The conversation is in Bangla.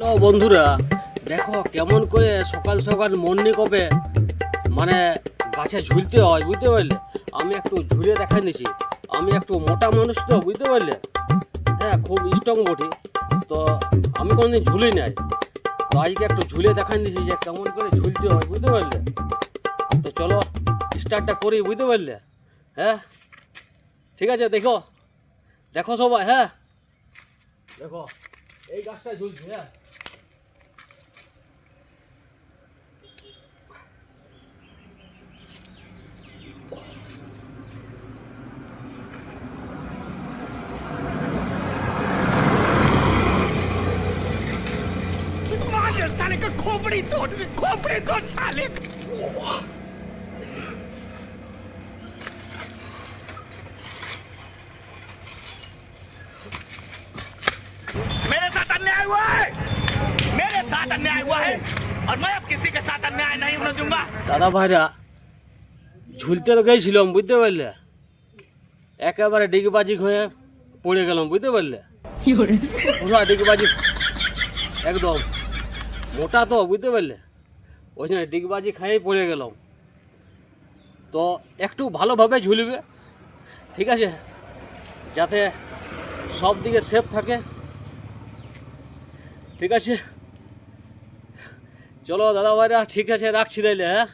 হ্যালো বন্ধুরা, দেখো কেমন করে সকাল সকাল মর্নিং কপে মানে গাছে ঝুলতে হয়, বুঝতে পারলে? আমি একটু ঝুলে দেখাই দিছি আমি একটু মোটা মানুষ তো, বুঝতে পারলে? হ্যাঁ খুব স্ট্রং বটি। তো আমি কোনোদিন ঝুলি নাই। তো আজকে একটু ঝুলে দেখাই দিছি যে কেমন করে ঝুলতে হয়, বুঝতে পারলে? তো চলো স্টার্টটা করি, বুঝতে পারলে? হ্যাঁ? ঠিক আছে, দেখো। দেখো সবাই হ্যাঁ? দেখো, এই গাছটা ঝুলছে হ্যাঁ? मार साले का खोपड़ी तोड़ खोपड़ी तोड़ साले मेरे साथ अन्याय हुआ है मेरे साथ अन्याय हुआ है और मैं अब किसी के साथ अन्याय नहीं होने दूंगा দাদা ভাইরা ঝুলতে তো গেছিলাম বুঝতে পারলে একেবারে ডিগবাজি হয়ে পড়ে গেলাম বুঝতে পারলে পুরা ডিগবাজি একদম মোটা তো, বুঝতে পারলে? ওই জন্য ডিগবাজি খাইয়ে পড়ে গেলাম। তো একটু ভালোভাবে ঝুলবে, ঠিক আছে? যাতে সব দিকে সেফ থাকে। ঠিক আছে? চলো দাদা ভাইরা ঠিক আছে, রাখছি তাইলে হ্যাঁ?